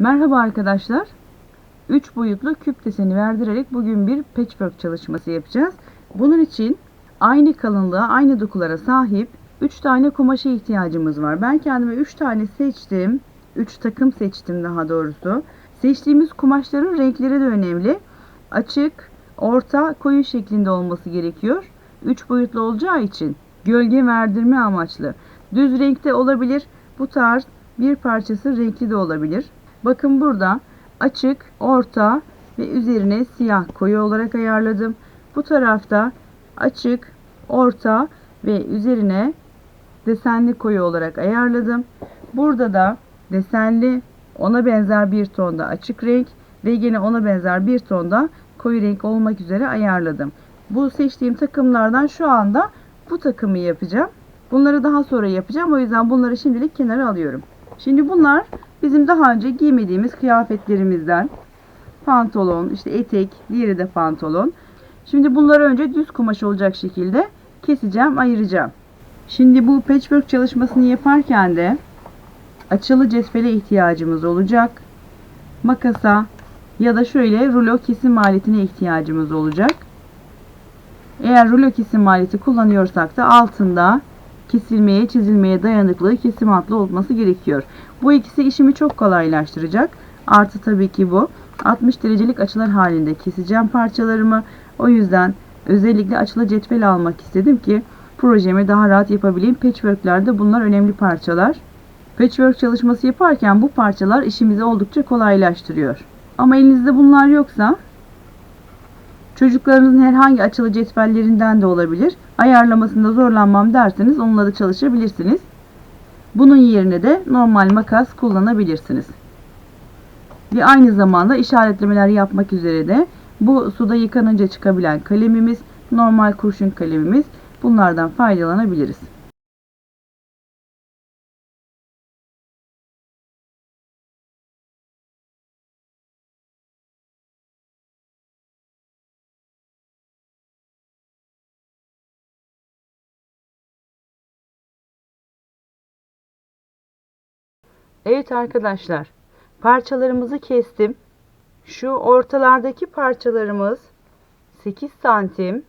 Merhaba arkadaşlar. 3 boyutlu küp deseni verdirerek bugün bir patchwork çalışması yapacağız. Bunun için aynı kalınlığa, aynı dokulara sahip 3 tane kumaşa ihtiyacımız var. Ben kendime 3 tane seçtim. 3 takım seçtim daha doğrusu. Seçtiğimiz kumaşların renkleri de önemli. Açık, orta, koyu şeklinde olması gerekiyor. 3 boyutlu olacağı için gölge verdirme amaçlı. Düz renkte olabilir. Bu tarz bir parçası renkli de olabilir. Bakın burada açık, orta ve üzerine siyah koyu olarak ayarladım. Bu tarafta açık, orta ve üzerine desenli koyu olarak ayarladım. Burada da desenli ona benzer bir tonda açık renk ve yine ona benzer bir tonda koyu renk olmak üzere ayarladım. Bu seçtiğim takımlardan şu anda bu takımı yapacağım. Bunları daha sonra yapacağım. O yüzden bunları şimdilik kenara alıyorum. Şimdi bunlar bizim daha önce giymediğimiz kıyafetlerimizden. Pantolon, işte etek, diğeri de pantolon. Şimdi bunları önce düz kumaş olacak şekilde keseceğim, ayıracağım. Şimdi bu patchwork çalışmasını yaparken de açılı cetvele ihtiyacımız olacak. Makasa ya da şöyle rulo kesim aletine ihtiyacımız olacak. Eğer rulo kesim aleti kullanıyorsak da altında kesilmeye, çizilmeye dayanıklı kesim hatlı olması gerekiyor. Bu ikisi işimi çok kolaylaştıracak. Artı tabii ki bu. 60 derecelik açılar halinde keseceğim parçalarımı. O yüzden özellikle açılı cetvel almak istedim ki projemi daha rahat yapabileyim. Patchworklerde bunlar önemli parçalar. Patchwork çalışması yaparken bu parçalar işimizi oldukça kolaylaştırıyor. Ama elinizde bunlar yoksa çocuklarınızın herhangi açılı cetvellerinden de olabilir. Ayarlamasında zorlanmam derseniz onunla da çalışabilirsiniz. Bunun yerine de normal makas kullanabilirsiniz. Ve aynı zamanda işaretlemeler yapmak üzere de bu suda yıkanınca çıkabilen kalemimiz, normal kurşun kalemimiz bunlardan faydalanabiliriz. Evet arkadaşlar, parçalarımızı kestim. Şu ortalardaki parçalarımız 8 santim.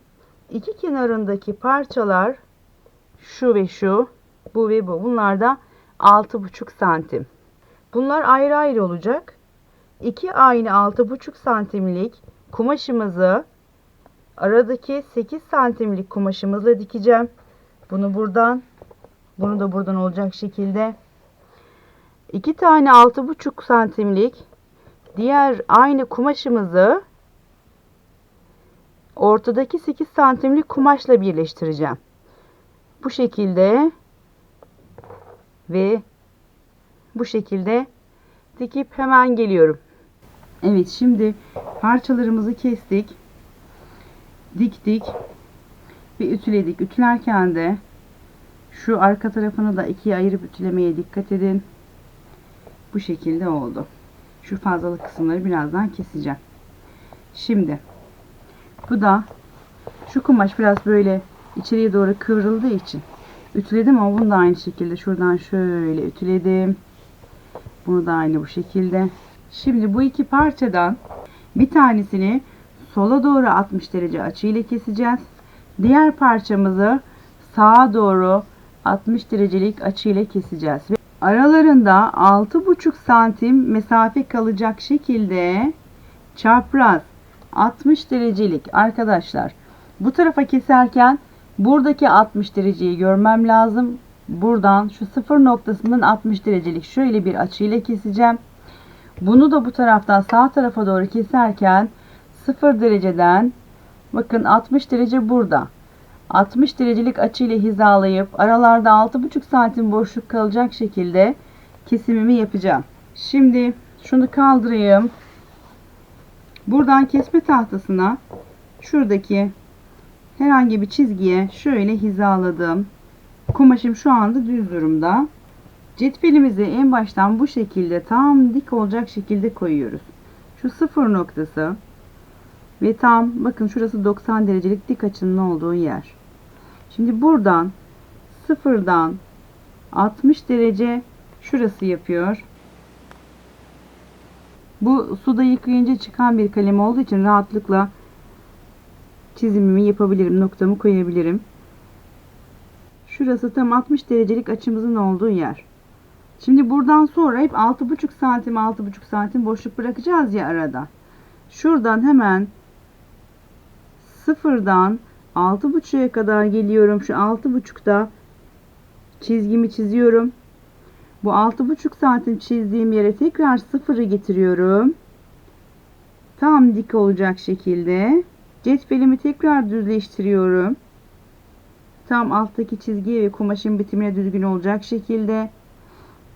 İki kenarındaki parçalar şu ve şu, bu ve bu. Bunlar da 6,5 santim. Bunlar ayrı ayrı olacak. İki aynı 6,5 santimlik kumaşımızı aradaki 8 santimlik kumaşımızla dikeceğim. Bunu buradan, bunu da buradan olacak şekilde. İki tane 6,5 santimlik diğer aynı kumaşımızı ortadaki 8 santimlik kumaşla birleştireceğim. Bu şekilde ve bu şekilde dikip hemen geliyorum. Evet şimdi parçalarımızı kestik. Diktik ve ütüledik. Ütülerken de şu arka tarafını da ikiye ayırıp ütülemeye dikkat edin. Bu şekilde oldu. Şu fazlalık kısımları birazdan keseceğim. Şimdi bu da şu kumaş biraz böyle içeriye doğru kıvrıldığı için ütüledim ama bunu da aynı şekilde şuradan şöyle ütüledim. Bunu da aynı bu şekilde. Şimdi bu iki parçadan bir tanesini sola doğru 60 derece açıyla keseceğiz. Diğer parçamızı sağa doğru 60 derecelik açıyla keseceğiz. Aralarında 6,5 santim mesafe kalacak şekilde çapraz 60 derecelik arkadaşlar. Bu tarafa keserken buradaki 60 dereceyi görmem lazım. Buradan şu sıfır noktasından 60 derecelik şöyle bir açıyla keseceğim. Bunu da bu taraftan sağ tarafa doğru keserken 0 dereceden bakın 60 derece burada. 60 derecelik açıyla hizalayıp aralarda 6,5 santim boşluk kalacak şekilde kesimimi yapacağım. Şimdi şunu kaldırayım. Buradan kesme tahtasına şuradaki herhangi bir çizgiye şöyle hizaladım. Kumaşım şu anda düz durumda. Cetvelimizi en baştan bu şekilde tam dik olacak şekilde koyuyoruz. Şu sıfır noktası ve tam bakın şurası 90 derecelik dik açının olduğu yer. Şimdi buradan sıfırdan 60 derece şurası yapıyor. Bu suda yıkayınca çıkan bir kalem olduğu için rahatlıkla çizimimi yapabilirim. Noktamı koyabilirim. Şurası tam 60 derecelik açımızın olduğu yer. Şimdi buradan sonra hep 6,5 santim 6,5 santim boşluk bırakacağız ya arada. Şuradan hemen sıfırdan 6,5'a kadar geliyorum. Şu 6,5'da çizgimi çiziyorum. Bu 6,5 santim çizdiğim yere tekrar sıfırı getiriyorum. Tam dik olacak şekilde. Cetvelimi tekrar düzleştiriyorum. Tam alttaki çizgiye ve kumaşın bitimine düzgün olacak şekilde.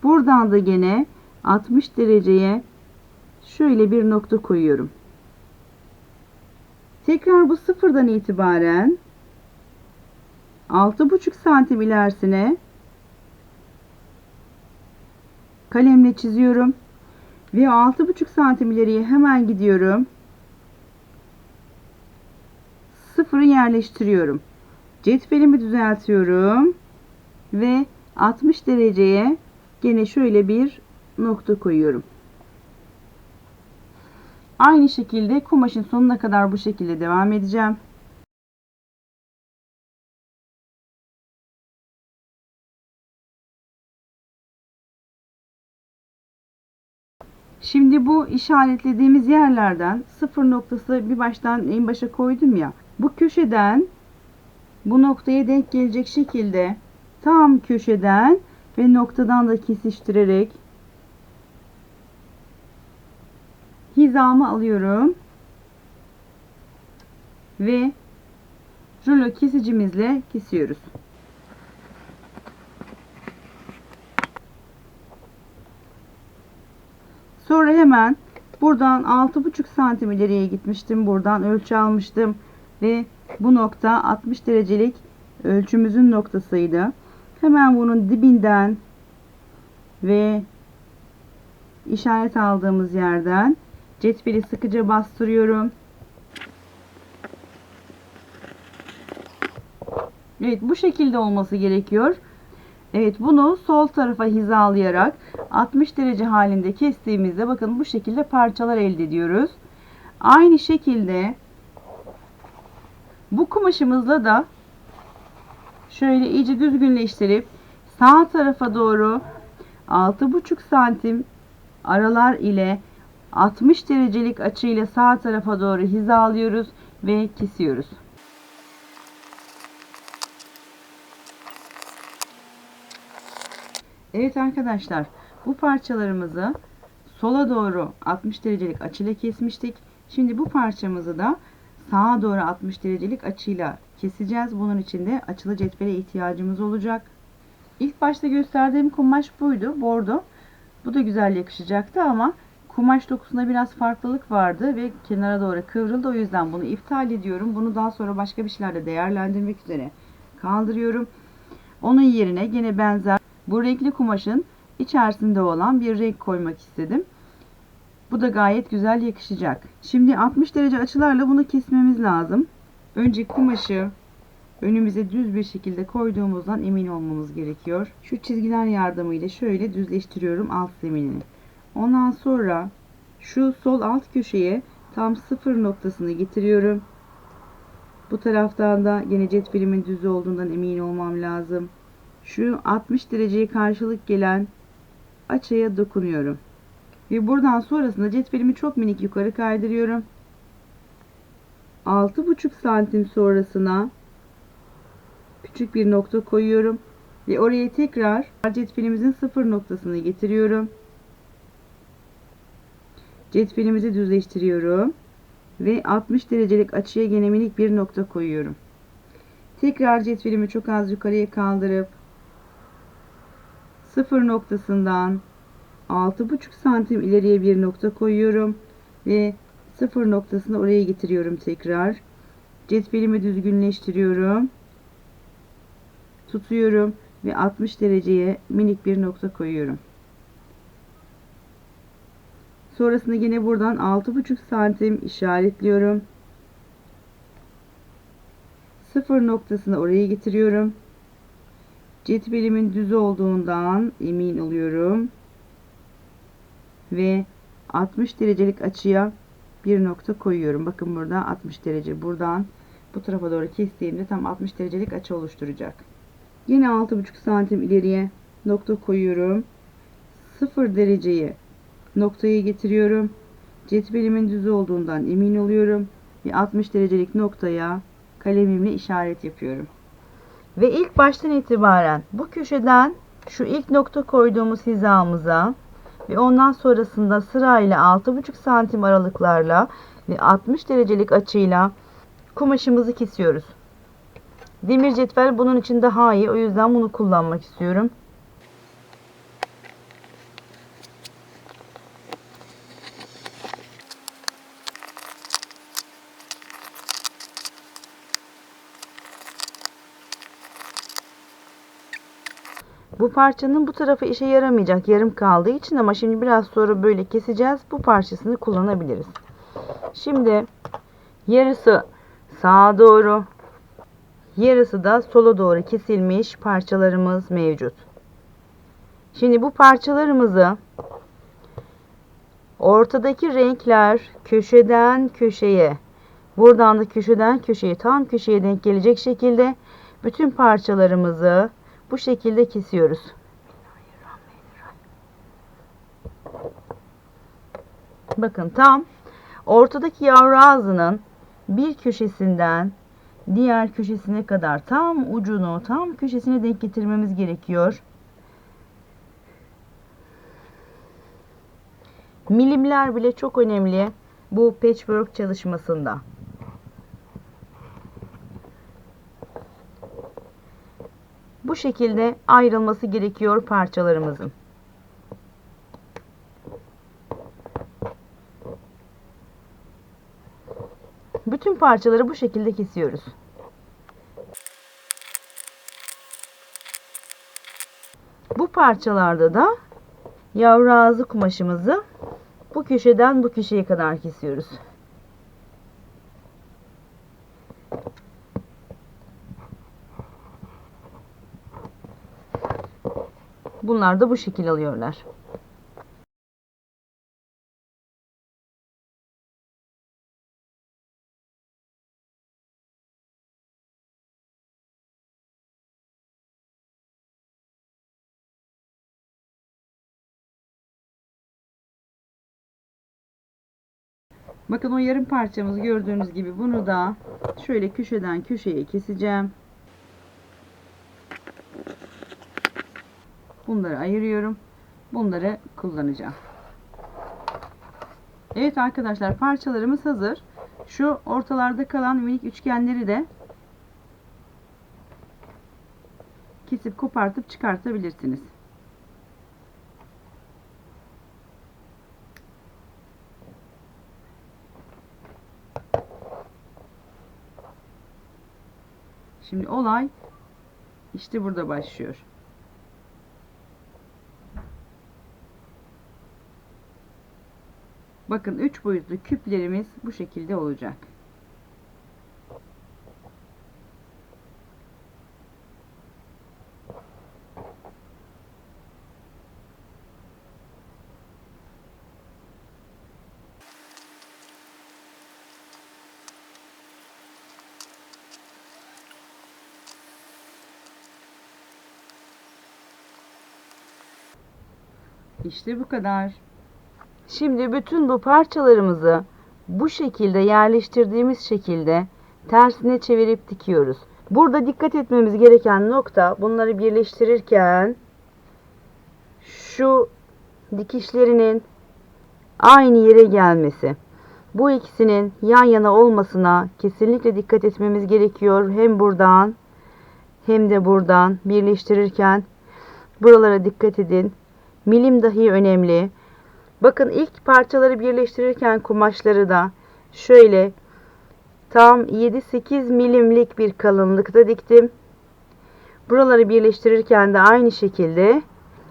Buradan da gene 60 dereceye şöyle bir nokta koyuyorum. Tekrar bu sıfırdan itibaren 6,5 santim ilerisine kalemle çiziyorum. Ve 6,5 santim ileriye hemen gidiyorum. Sıfırı yerleştiriyorum. Cetvelimi düzeltiyorum. Ve 60 dereceye gene şöyle bir nokta koyuyorum. Aynı şekilde kumaşın sonuna kadar bu şekilde devam edeceğim. Şimdi bu işaretlediğimiz yerlerden sıfır noktası bir baştan en başa koydum ya. Bu köşeden bu noktaya denk gelecek şekilde tam köşeden ve noktadan da kesiştirerek hizamı alıyorum. Ve rulo kesicimizle kesiyoruz. Sonra hemen buradan 6,5 santim ileriye gitmiştim. Buradan ölçü almıştım. Ve bu nokta 60 derecelik ölçümüzün noktasıydı. Hemen bunun dibinden ve işaret aldığımız yerden cetveli sıkıca bastırıyorum. Evet bu şekilde olması gerekiyor. Evet bunu sol tarafa hizalayarak 60 derece halinde kestiğimizde bakın bu şekilde parçalar elde ediyoruz. Aynı şekilde bu kumaşımızla da şöyle iyice düzgünleştirip sağ tarafa doğru 6,5 santim aralar ile 60 derecelik açıyla sağ tarafa doğru hizalıyoruz ve kesiyoruz. Evet arkadaşlar bu parçalarımızı sola doğru 60 derecelik açıyla kesmiştik. Şimdi bu parçamızı da sağa doğru 60 derecelik açıyla keseceğiz. Bunun için de açılı cetvele ihtiyacımız olacak. İlk başta gösterdiğim kumaş buydu. Bordo. Bu da güzel yakışacaktı ama kumaş dokusunda biraz farklılık vardı ve kenara doğru kıvrıldı. O yüzden bunu iptal ediyorum. Bunu daha sonra başka bir şeylerle değerlendirmek üzere kaldırıyorum. Onun yerine yine benzer bu renkli kumaşın içerisinde olan bir renk koymak istedim. Bu da gayet güzel yakışacak. Şimdi 60 derece açılarla bunu kesmemiz lazım. Önce kumaşı önümüze düz bir şekilde koyduğumuzdan emin olmamız gerekiyor. Şu çizgiler yardımıyla şöyle düzleştiriyorum alt zeminini. Ondan sonra şu sol alt köşeye tam sıfır noktasını getiriyorum. Bu taraftan da yine cetvelimin düz olduğundan emin olmam lazım. Şu 60 dereceye karşılık gelen açıya dokunuyorum. Ve buradan sonrasında cetvelimi çok minik yukarı kaydırıyorum. 6,5 santim sonrasına küçük bir nokta koyuyorum. Ve oraya tekrar cetvelimizin sıfır noktasını getiriyorum. Cetvelimizi düzleştiriyorum. Ve 60 derecelik açıya gene minik bir nokta koyuyorum. Tekrar cetvelimi çok az yukarıya kaldırıp sıfır noktasından 6,5 santim ileriye bir nokta koyuyorum ve sıfır noktasını oraya getiriyorum tekrar. Cetvelimi düzgünleştiriyorum. Tutuyorum ve 60 dereceye minik bir nokta koyuyorum. Sonrasında yine buradan 6,5 santim işaretliyorum. Sıfır noktasını oraya getiriyorum. Cetvelimin düz olduğundan emin oluyorum. Ve 60 derecelik açıya bir nokta koyuyorum. Bakın burada 60 derece. Buradan bu tarafa doğru kestiğimde tam 60 derecelik açı oluşturacak. Yine 6,5 santim ileriye nokta koyuyorum. 0 dereceyi noktayı getiriyorum. Cetvelimin düz olduğundan emin oluyorum. Ve 60 derecelik noktaya kalemimle işaret yapıyorum. Ve ilk baştan itibaren bu köşeden şu ilk nokta koyduğumuz hizamıza ve ondan sonrasında sırayla 6,5 santim aralıklarla ve 60 derecelik açıyla kumaşımızı kesiyoruz. Demir cetvel bunun için daha iyi. O yüzden bunu kullanmak istiyorum. Bu parçanın bu tarafı işe yaramayacak yarım kaldığı için ama şimdi biraz sonra böyle keseceğiz. Bu parçasını kullanabiliriz. Şimdi yarısı sağa doğru yarısı da sola doğru kesilmiş parçalarımız mevcut. Şimdi bu parçalarımızı ortadaki renkler köşeden köşeye buradan da köşeden köşeye tam köşeye denk gelecek şekilde bütün parçalarımızı bu şekilde kesiyoruz. Bakın tam ortadaki yavru ağzının bir köşesinden diğer köşesine kadar tam ucunu tam köşesine denk getirmemiz gerekiyor. Milimler bile çok önemli bu patchwork çalışmasında. Bu şekilde ayrılması gerekiyor parçalarımızın. Bütün parçaları bu şekilde kesiyoruz. Bu parçalarda da yavru ağzı kumaşımızı bu köşeden bu köşeye kadar kesiyoruz. Bunlar da bu şekil alıyorlar. Bakın o yarım parçamızı gördüğünüz gibi bunu da şöyle köşeden köşeye keseceğim. Bunları ayırıyorum. Bunları kullanacağım. Evet arkadaşlar parçalarımız hazır. Şu ortalarda kalan minik üçgenleri de kesip kopartıp çıkartabilirsiniz. Şimdi olay işte burada başlıyor. Bakın 3 boyutlu küplerimiz bu şekilde olacak. İşte bu kadar. Şimdi bütün bu parçalarımızı bu şekilde yerleştirdiğimiz şekilde tersine çevirip dikiyoruz. Burada dikkat etmemiz gereken nokta bunları birleştirirken şu dikişlerinin aynı yere gelmesi. Bu ikisinin yan yana olmasına kesinlikle dikkat etmemiz gerekiyor. Hem buradan hem de buradan birleştirirken buralara dikkat edin. Milim dahi önemli. Bakın ilk parçaları birleştirirken kumaşları da şöyle tam 7-8 milimlik bir kalınlıkta diktim. Buraları birleştirirken de aynı şekilde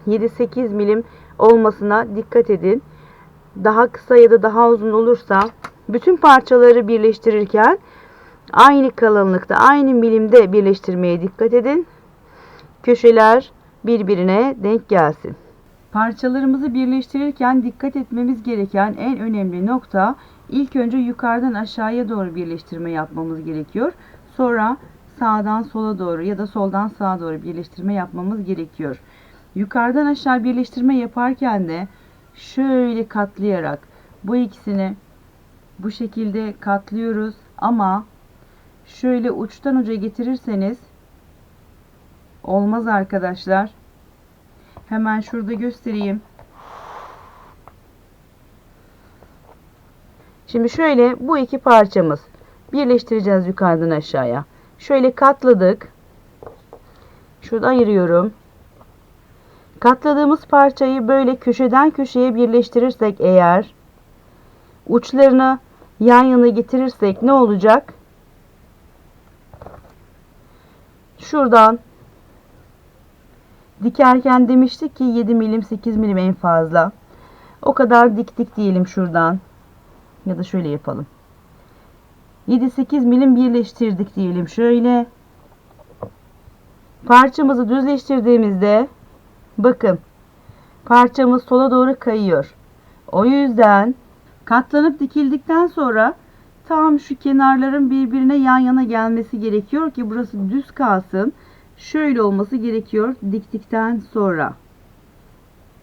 7-8 milim olmasına dikkat edin. Daha kısa ya da daha uzun olursa bütün parçaları birleştirirken aynı kalınlıkta, aynı milimde birleştirmeye dikkat edin. Köşeler birbirine denk gelsin. Parçalarımızı birleştirirken dikkat etmemiz gereken en önemli nokta ilk önce yukarıdan aşağıya doğru birleştirme yapmamız gerekiyor. Sonra sağdan sola doğru ya da soldan sağa doğru birleştirme yapmamız gerekiyor. Yukarıdan aşağı birleştirme yaparken de şöyle katlayarak bu ikisini bu şekilde katlıyoruz ama şöyle uçtan uca getirirseniz olmaz arkadaşlar. Hemen şurada göstereyim. Şimdi şöyle bu iki parçamız birleştireceğiz yukarıdan aşağıya. Şöyle katladık. Şurada ayırıyorum. Katladığımız parçayı böyle köşeden köşeye birleştirirsek eğer uçlarını yan yana getirirsek ne olacak? Şuradan dikerken demiştik ki 7 milim 8 milim en fazla. O kadar diktik diyelim şuradan. Ya da şöyle yapalım. 7-8 milim birleştirdik diyelim şöyle. Parçamızı düzleştirdiğimizde bakın parçamız sola doğru kayıyor. O yüzden katlanıp dikildikten sonra tam şu kenarların birbirine yan yana gelmesi gerekiyor ki burası düz kalsın. Şöyle olması gerekiyor diktikten sonra.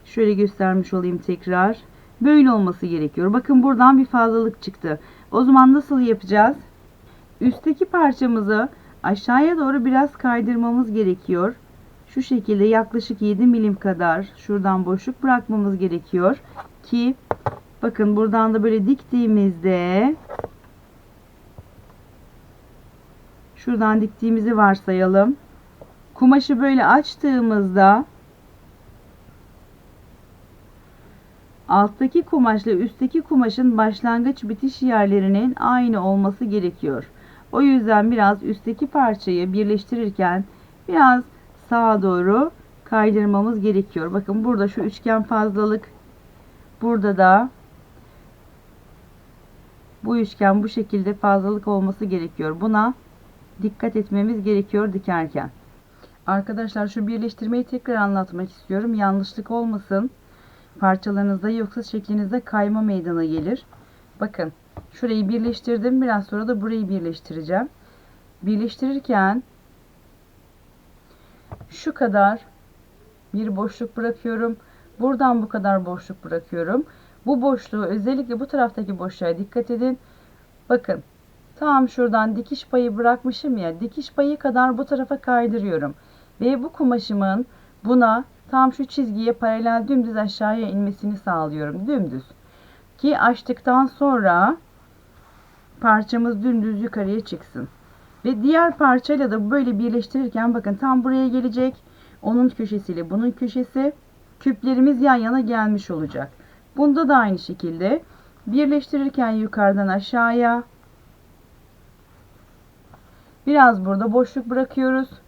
Şöyle göstermiş olayım tekrar. Böyle olması gerekiyor. Bakın buradan bir fazlalık çıktı. O zaman nasıl yapacağız? Üstteki parçamızı aşağıya doğru biraz kaydırmamız gerekiyor. Şu şekilde yaklaşık 7 milim kadar şuradan boşluk bırakmamız gerekiyor. Ki bakın buradan da böyle diktiğimizde şuradan diktiğimizi varsayalım. Kumaşı böyle açtığımızda alttaki kumaşla üstteki kumaşın başlangıç bitiş yerlerinin aynı olması gerekiyor. O yüzden biraz üstteki parçayı birleştirirken biraz sağa doğru kaydırmamız gerekiyor. Bakın burada şu üçgen fazlalık burada da bu üçgen bu şekilde fazlalık olması gerekiyor. Buna dikkat etmemiz gerekiyor dikerken. Arkadaşlar şu birleştirmeyi tekrar anlatmak istiyorum. Yanlışlık olmasın. Parçalarınızda yoksa şeklinizde kayma meydana gelir. Bakın şurayı birleştirdim. Biraz sonra da burayı birleştireceğim. Birleştirirken şu kadar bir boşluk bırakıyorum. Buradan bu kadar boşluk bırakıyorum. Bu boşluğu özellikle bu taraftaki boşluğa dikkat edin. Bakın tam şuradan dikiş payı bırakmışım ya dikiş payı kadar bu tarafa kaydırıyorum. Ve bu kumaşımın buna tam şu çizgiye paralel dümdüz aşağıya inmesini sağlıyorum. Dümdüz. Ki açtıktan sonra parçamız dümdüz yukarıya çıksın. Ve diğer parçayla da böyle birleştirirken bakın tam buraya gelecek. Onun köşesiyle bunun köşesi küplerimiz yan yana gelmiş olacak. Bunda da aynı şekilde birleştirirken yukarıdan aşağıya biraz burada boşluk bırakıyoruz.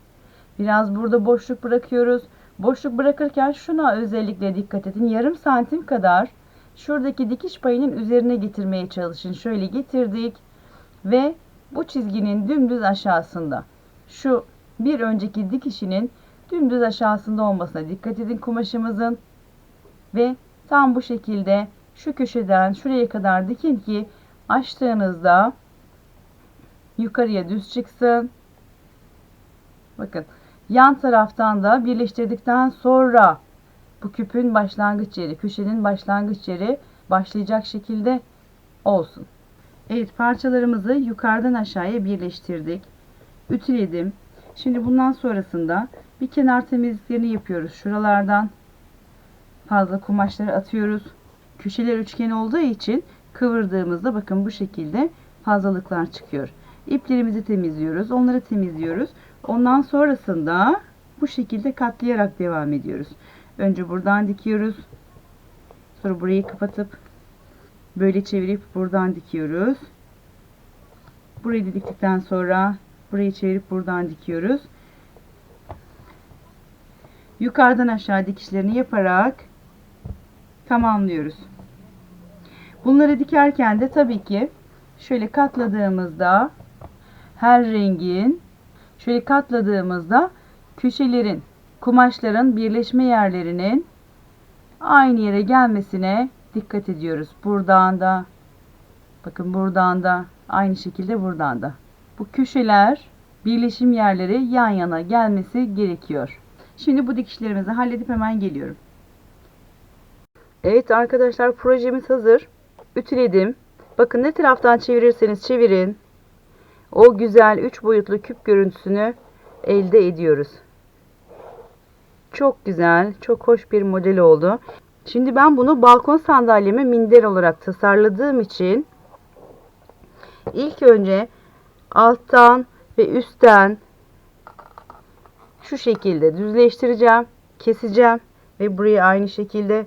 Biraz burada boşluk bırakıyoruz. Boşluk bırakırken şuna özellikle dikkat edin. Yarım santim kadar şuradaki dikiş payının üzerine getirmeye çalışın. Şöyle getirdik ve bu çizginin dümdüz aşağısında şu bir önceki dikişinin dümdüz aşağısında olmasına dikkat edin kumaşımızın ve tam bu şekilde şu köşeden şuraya kadar dikin ki açtığınızda yukarıya düz çıksın. Bakın yan taraftan da birleştirdikten sonra bu küpün başlangıç yeri, köşenin başlangıç yeri başlayacak şekilde olsun. Evet parçalarımızı yukarıdan aşağıya birleştirdik. Ütüledim. Şimdi bundan sonrasında bir kenar temizliklerini yapıyoruz. Şuralardan fazla kumaşları atıyoruz. Köşeler üçgen olduğu için kıvırdığımızda bakın bu şekilde fazlalıklar çıkıyor. İplerimizi temizliyoruz. Onları temizliyoruz. Ondan sonrasında bu şekilde katlayarak devam ediyoruz. Önce buradan dikiyoruz. Sonra burayı kapatıp böyle çevirip buradan dikiyoruz. Burayı diktikten sonra burayı çevirip buradan dikiyoruz. Yukarıdan aşağı dikişlerini yaparak tamamlıyoruz. Bunları dikerken de tabii ki şöyle katladığımızda her rengin şöyle katladığımızda köşelerin kumaşların birleşme yerlerinin aynı yere gelmesine dikkat ediyoruz. Buradan da bakın buradan da aynı şekilde buradan da. Bu köşeler birleşim yerleri yan yana gelmesi gerekiyor. Şimdi bu dikişlerimizi halledip hemen geliyorum. Evet arkadaşlar projemiz hazır. Ütüledim. Bakın ne taraftan çevirirseniz çevirin. O güzel 3 boyutlu küp görüntüsünü elde ediyoruz. Çok güzel, çok hoş bir model oldu. Şimdi ben bunu balkon sandalyeme minder olarak tasarladığım için ilk önce alttan ve üstten şu şekilde düzleştireceğim, keseceğim ve burayı aynı şekilde.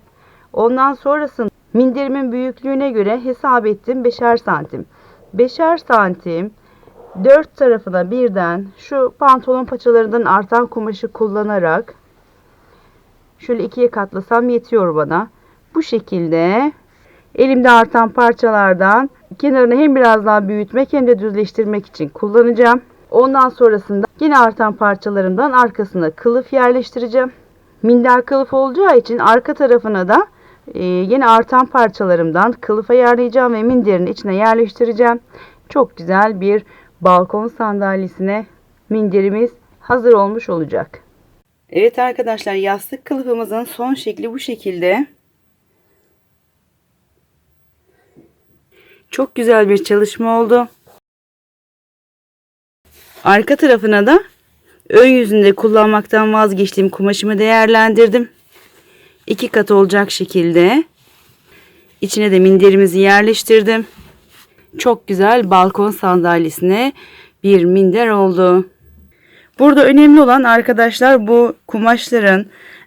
Ondan sonrasında minderimin büyüklüğüne göre hesap ettim 5'er santim. 5'er santim dört tarafına birden şu pantolon paçalarından artan kumaşı kullanarak şöyle ikiye katlasam yetiyor bana. Bu şekilde elimde artan parçalardan kenarını hem biraz daha büyütmek hem de düzleştirmek için kullanacağım. Ondan sonrasında yine artan parçalarımdan arkasına kılıf yerleştireceğim. Minder kılıf olacağı için arka tarafına da e, yine artan parçalarımdan kılıf ayarlayacağım ve minderin içine yerleştireceğim. Çok güzel bir balkon sandalyesine minderimiz hazır olmuş olacak. Evet arkadaşlar yastık kılıfımızın son şekli bu şekilde. Çok güzel bir çalışma oldu. Arka tarafına da ön yüzünde kullanmaktan vazgeçtiğim kumaşımı değerlendirdim. İki kat olacak şekilde içine de minderimizi yerleştirdim. Çok güzel balkon sandalyesine bir minder oldu. Burada önemli olan arkadaşlar bu kumaşların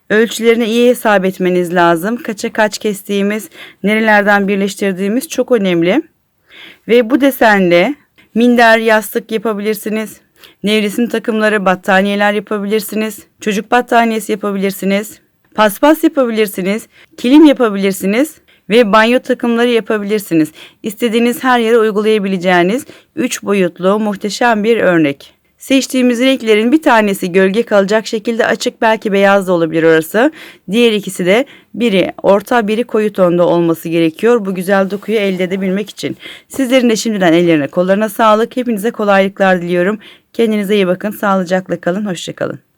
ölçülerini iyi hesap etmeniz lazım. Kaça kaç kestiğimiz, nerelerden birleştirdiğimiz çok önemli. Ve bu desenle minder, yastık yapabilirsiniz. Nevresim takımları, battaniyeler yapabilirsiniz. Çocuk battaniyesi yapabilirsiniz. Paspas yapabilirsiniz. Kilim yapabilirsiniz. Ve banyo takımları yapabilirsiniz. İstediğiniz her yere uygulayabileceğiniz 3 boyutlu muhteşem bir örnek. Seçtiğimiz renklerin bir tanesi gölge kalacak şekilde açık belki beyaz da olabilir orası. Diğer ikisi de biri orta biri koyu tonda olması gerekiyor bu güzel dokuyu elde edebilmek için. Sizlerin de şimdiden ellerine kollarına sağlık. Hepinize kolaylıklar diliyorum. Kendinize iyi bakın. Sağlıcakla kalın. Hoşçakalın.